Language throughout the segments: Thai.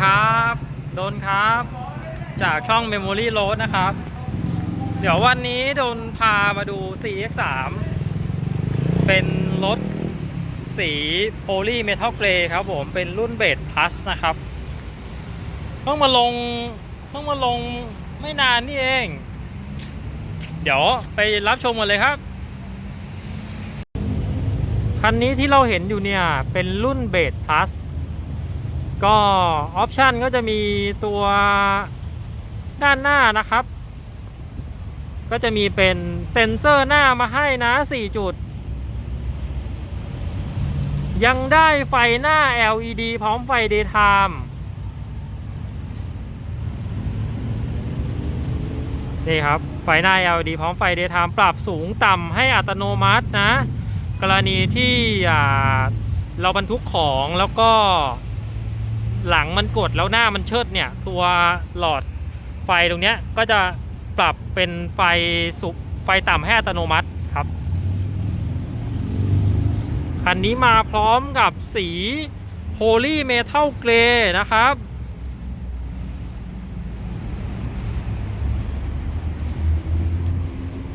ครับโดนครับ จากช่อง Memory Road นะครับ เดี๋ยววันนี้โดนพามาดู CX3 เป็นรถสีโพลีเมทัลเกรย์ครับผมเป็นรุ่นเบสพลัสนะครับเพิ่งมาลงเพิ่งมาลงไม่นานนี่เอง เดี๋ยวไปรับชมกันเลยครับคันนี้ที่เราเห็นอยู่เนี่ย เป็นรุ่นเบสพลัส ก็ออปชันก็จะมีตัวด้านหน้านะครับ ก็จะมีเป็นเซ็นเซอร์หน้ามาให้นะ 4 จุด ยังได้ไฟหน้า LED พร้อมไฟ daytime นี่ครับ ไฟหน้า LED พร้อมไฟ daytime ปรับสูงต่ำให้อัตโนมัตินะ กรณีที่เราบรรทุกของแล้วก็ หลังมันกดแล้วหน้ามันเชิดเนี่ย ตัวหลอดไฟตรงเนี้ยก็จะปรับเป็นไฟสุไฟต่ำให้อัตโนมัติครับคันนี้มาพร้อมกับสี Holy Metal Grey นะครับ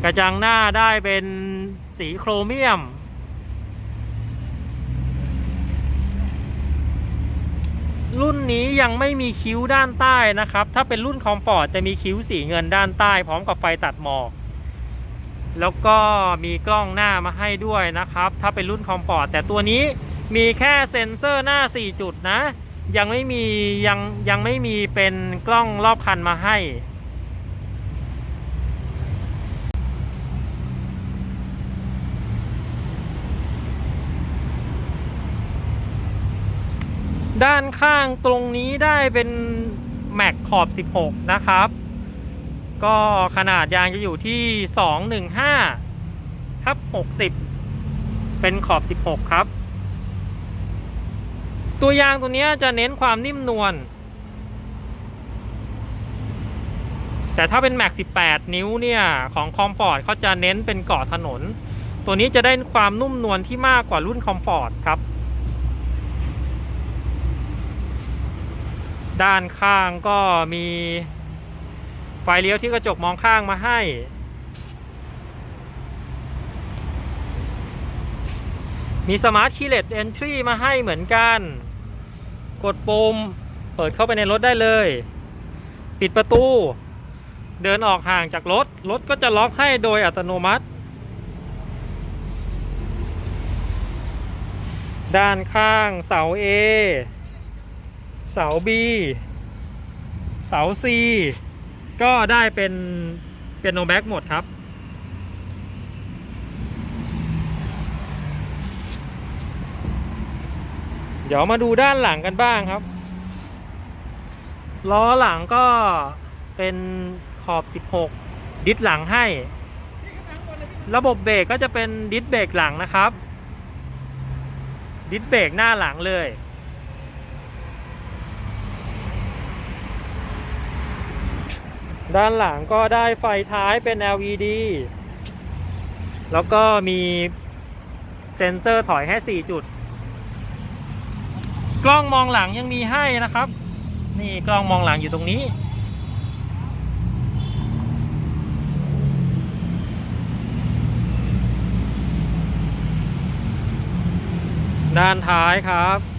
กระจังหน้าได้เป็นสีโครเมียม รุ่ นี้ยังไม่มีคิ้วด้านใต้นะครับ ถ้าเป็นรุ่นคอมฟอร์ตจะมีคิ้วสีเงินด้านใต้ พร้อมกับไฟตัดหมอก แล้วก็มีกล้องหน้ามาให้ด้วยนะครับ ถ้าเป็นรุ่นคอมฟอร์ตแต่ตัวนี้มีแค่เซ็นเซอร์หน้า 4 จุดนะ ยังไม่มียังยังไม่มีเป็นกล้องรอบคันมาให้ ด้านข้างตรงนี้ได้เป็นแม็กขอบ 16 นะครับ ก็ขนาดยางจะอยู่ที่ 215ทับ60 เป็นขอบ 16 ครับ ตัวยางตัวนี้จะเน้นความนิ่มนวล แต่ถ้าเป็นแม็ก18 นิ้วเนี่ย ของคอมฟอร์ตเขาจะเน้นเป็นเกาะถนน ตัวนี้จะได้ความนุ่มนวลที่มากกว่ารุ่นคอมฟอร์ตครับ ด้านข้างก็มีไฟเลี้ยวที่กระจกมองข้างมาให้ มีสมาร์ทคีเลสเอนทรีมาให้เหมือนกัน กดปุ่มเปิดเข้าไปในรถได้เลย ปิดประตู เดินออกห่างจากรถ รถก็จะล็อกให้โดยอัตโนมัติ ด้านข้างเสา A เสา B เสา C ก็ได้เป็นเป็นโนแบ็กหมดครับ เดี๋ยวมาดูด้านหลังกันบ้างครับ ล้อหลังก็เป็นขอบ 16 ดิสหลังให้ ระบบเบรกก็จะเป็นดิสเบรกหลังนะครับ ดิสเบรกหน้าหลังเลย ด้านหลังก็ได้ไฟท้ายเป็น LED แล้วก็มีเซ็นเซอร์ถอยให้ 4 จุด กล้องมองหลังยังมีให้นะครับ นี่กล้องมองหลังอยู่ตรงนี้ ด้านท้ายครับ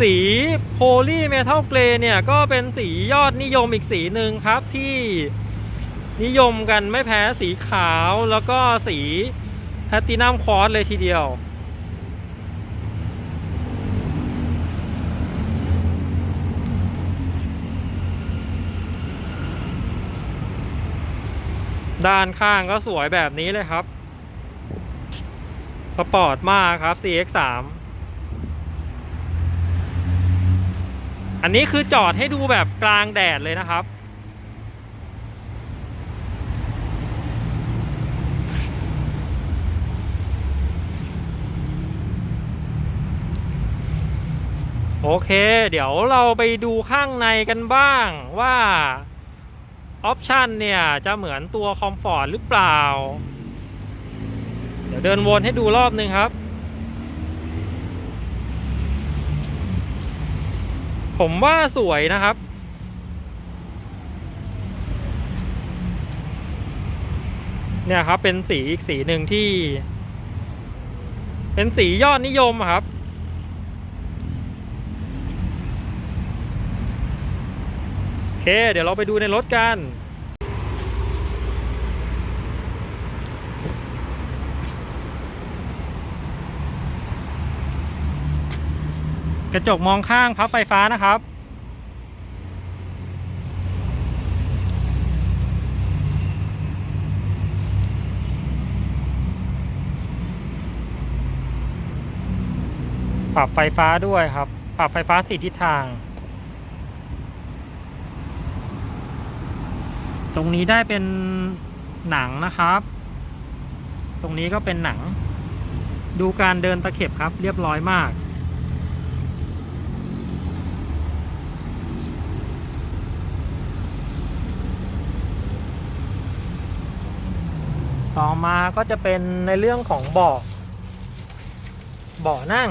สีโพลีเมทัลเกรเนี่ย ก็เป็นสียอดนิยมอีกสีหนึ่งครับที่นิยมกันไม่แพ้สีขาวแล้วก็สีแพตตินัมคอร์สเลยทีเดียวด้านข้างก็สวยแบบนี้เลยครับ สปอร์ตมากครับ CX3 อันนี้คือจอดให้ดูแบบกลางแดดเลยนะครับ โอเค เดี๋ยวเราไปดูข้างในกันบ้างว่าออปชันเนี่ย จะเหมือนตัวคอมฟอร์ตหรือเปล่า เดี๋ยวเดินวนให้ดูรอบนึงครับ ผมว่าสวยนะครับ เนี่ยครับเป็นสีอีกสีหนึ่งที่ เป็นสียอดนิยมครับ โอเค เดี๋ยวเราไปดูในรถกัน กระจกมองข้างพับไฟฟ้านะครับ ปรับไฟฟ้าด้วยครับ ปรับไฟฟ้าสี่ทิศทาง ตรงนี้ได้เป็นหนังนะครับ ตรงนี้ก็เป็นหนัง ดูการเดินตะเข็บครับ เรียบร้อยมาก ต่อมาก็จะเป็นในเรื่องของเบาะเบาะนั่ง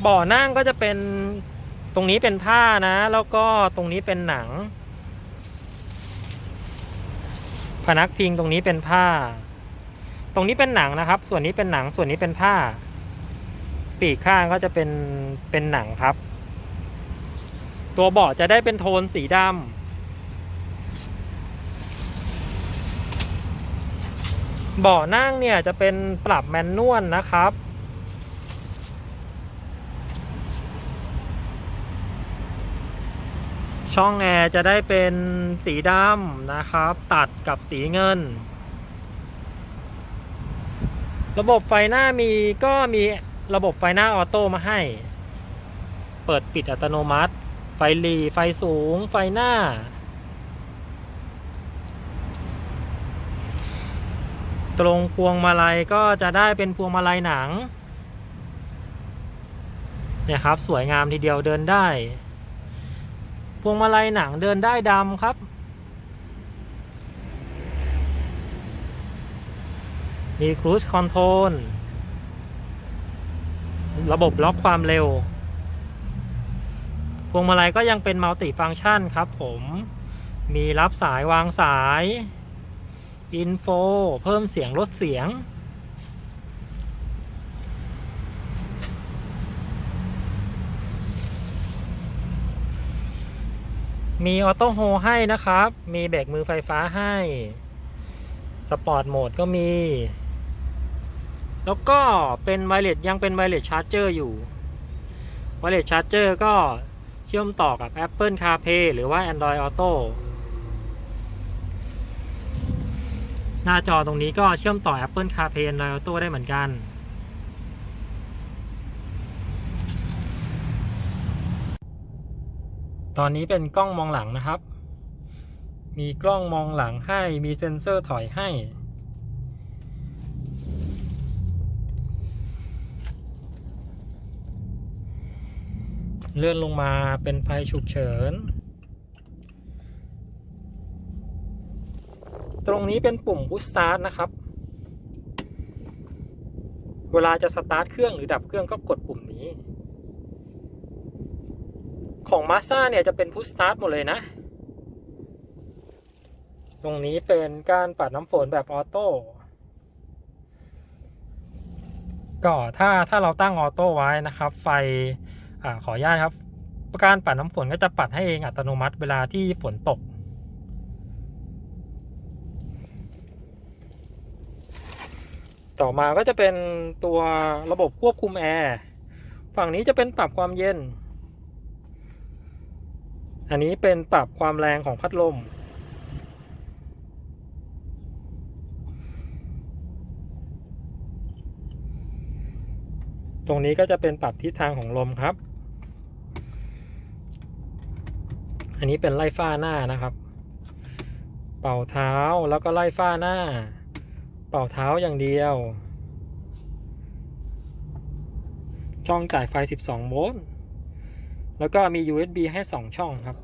เบาะนั่งก็จะเป็นตรงนี้เป็นผ้านะ แล้วก็ตรงนี้เป็นหนัง พนักพิงตรงนี้เป็นผ้า ตรงนี้เป็นหนังนะครับ ส่วนนี้เป็นหนังส่วนนี้เป็นผ้า ปีกข้างก็จะเป็นเป็นหนังครับ ตัวเบาะจะได้เป็นโทนสีดำ บาะนั่งเนี่ยจะเป็นปรับแมนนวลนะครับ ช่องแอร์จะได้เป็นสีดำนะครับ ตัดกับสีเงิน ระบบไฟหน้ามีก็มีระบบไฟหน้าออโต้มาให้ เปิดปิดอัตโนมัติ ไฟหลีไฟสูง ไฟหน้า ตรงพวงมาลัยก็จะได้เป็นพวงมาลัยหนัง เนี่ยครับ สวยงามทีเดียวเดินได้ พวงมาลัยหนังเดินได้ดำครับ มีครู i คอนโทรลระบบล็อกความเร็ว พวงมาลัยก็ยังเป็นมัลติฟัง c t ชันครับผม มีรับสายวางสาย อินโฟเพิ่มเสียงลดเสียง มีออโต้โฮให้นะครับ มีเบรกมือไฟฟ้าให้ สปอร์ตโหมดก็มี แล้วก็เป็นไวเลสยังเป็นไวเลสชาร์จเจอร์อยู่ไวเลสชาร์จเจอร์ก็เชื่อมต่อกับ Apple CarPlay หรือว่า Android Auto หน้าจอตรงนี้ก็เชื่อมต่อ Apple CarPlay Android Auto ได้เหมือนกัน ตอนนี้เป็นกล้องมองหลังนะครับ มีกล้องมองหลังให้ มีเซ็นเซอร์ถอยให้ เลื่อนลงมาเป็นไฟฉุกเฉิน ตรงนี้เป็นปุ่ม push start นะครับ เวลาจะสตาร์ทเครื่องหรือดับเครื่องก็กดปุ่มนี้ ของ m a z d a เนี่ยจะเป็น push start หมดเลยนะ ตรงนี้เป็นการปัดน้ำฝนแบบออโต้ก็ถ้าถ้าเราตั้งออโต้ไว้นะครับ ไฟอขออนุญาตครับ การปัดน้ำฝนก็จะปัดให้เองอัตโนมัติเวลาที่ฝนตก ต่อมาก็จะเป็นตัวระบบควบคุมแอร์ฝั่งนี้จะเป็นปรับความเย็น อันนี้เป็นปรับความแรงของพัดลม ตรงนี้ก็จะเป็นปรับทิศทางของลมครับ อันนี้เป็นไล่ฝ้าหน้านะครับ เป่าเท้าแล้วก็ไล่ฝ้าหน้า เป่าเท้าอย่างเดียว ช่องจ่ายไฟ 12 โวลต์ แล้วก็มี USB ให้ 2 ช่องครับ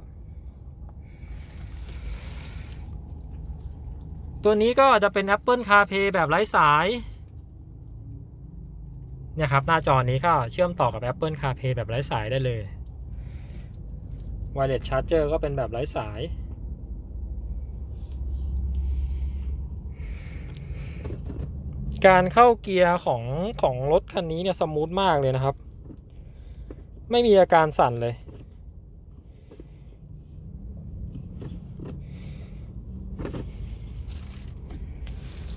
ตัวนี้ก็จะเป็น Apple CarPlay แบบไร้สาย เนี่ยครับ หน้าจอนี้ก็เชื่อมต่อกับ Apple CarPlay แบบไร้สายได้เลย wireless charger ก็เป็นแบบไร้สาย การเข้าเกียร์ของของรถคันนี้เนี่ยสมูทมากเลยนะครับ ไม่มีอาการสั่นเลย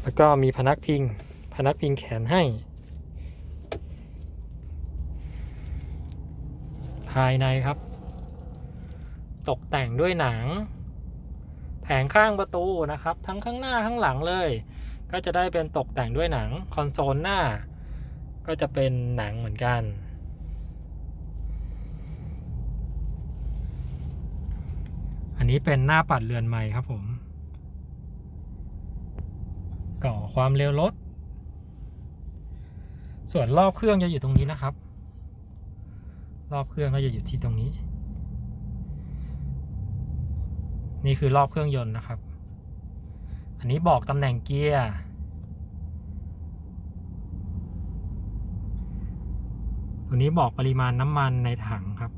แล้วก็มีพนักพิง พนักพิงแขนให้ ภายในครับ ตกแต่งด้วยหนัง แผงข้างประตูนะครับ ทั้งข้างหน้าข้างหลังเลย ก็จะได้เป็นตกแต่งด้วยหนังคอนโซลหน้า ก็จะเป็นหนังเหมือนกัน อันนี้เป็นหน้าปัดเรือนใหม่ครับผม ก่อความเร็วรถ ส่วนรอบเครื่องจะอยู่ตรงนี้นะครับ รอบเครื่องก็จะอยู่ที่ตรงนี้ นี่คือรอบเครื่องยนต์นะครับ อันนี้บอกตำแหน่งเกียร์ ตัวนี้บอกปริมาณน้ำมันในถังครับ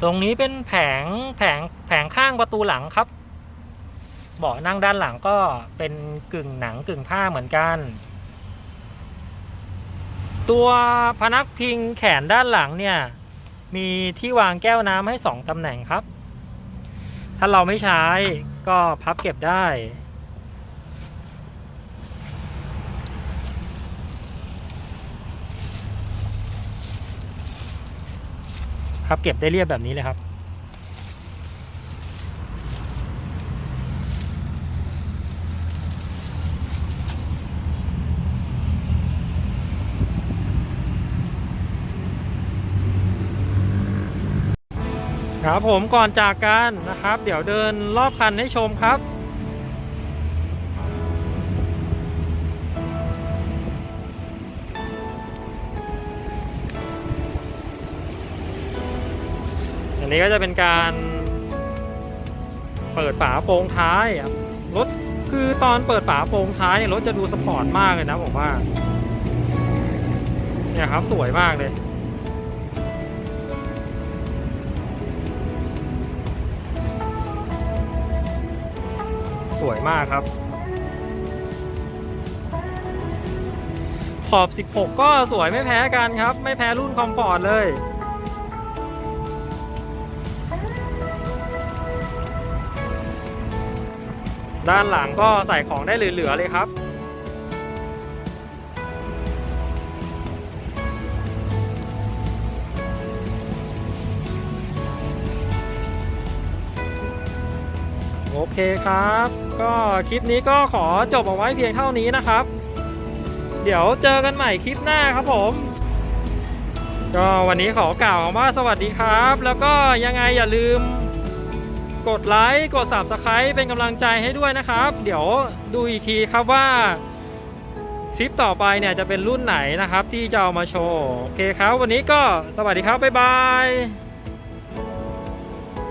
ตรงนี้เป็นแผงแผงแผงข้างประตูหลังครับ เบาะนั่งด้านหลังก็เป็นกึ่งหนังกึ่งผ้าเหมือนกัน ตัวพนักพิงแขนด้านหลังเนี่ย มีที่วางแก้วน้ำให้สองตำแหน่งครับ ถ้าเราไม่ใช้ก็พับเก็บได้ พับเก็บได้เรียบแบบนี้เลยครับ ครับผมก่อนจากกันนะครับ เดี๋ยวเดินรอบคันให้ชมครับ อันนี้ก็จะเป็นการเปิดฝาโปรงท้ายรถคือตอนเปิดฝาโปรงท้ายเนี่ยรถจะดูสปอร์ตมากเลยนะผมว่าเนี่ยครับสวยมากเลย วยมากครับ ขอบ 16 ก็สวยไม่แพ้กันครับ ไม่แพ้รุ่นคอมฟอร์ตเลย ด้านหลังก็ใส่ของได้เหลือๆเลยครับ เคครับ ก็คลิปนี้ก็ขอจบเอาไว้เพียงเท่านี้นะครับ เดี๋ยวเจอกันใหม่คลิปหน้าครับผม ก็วันนี้ขอกล่าวว่าสวัสดีครับ แล้วก็ยังไงอย่าลืมกดไลค์กด Subscribe เป็นกำลังใจให้ด้วยนะครับ เดี๋ยวดูอีกทีครับว่าคลิปต่อไปเนี่ยจะเป็นรุ่นไหนนะครับที่จะเอามาโชว์ โอเคครับ วันนี้ก็สวัสดีครับ บ๊ายบาย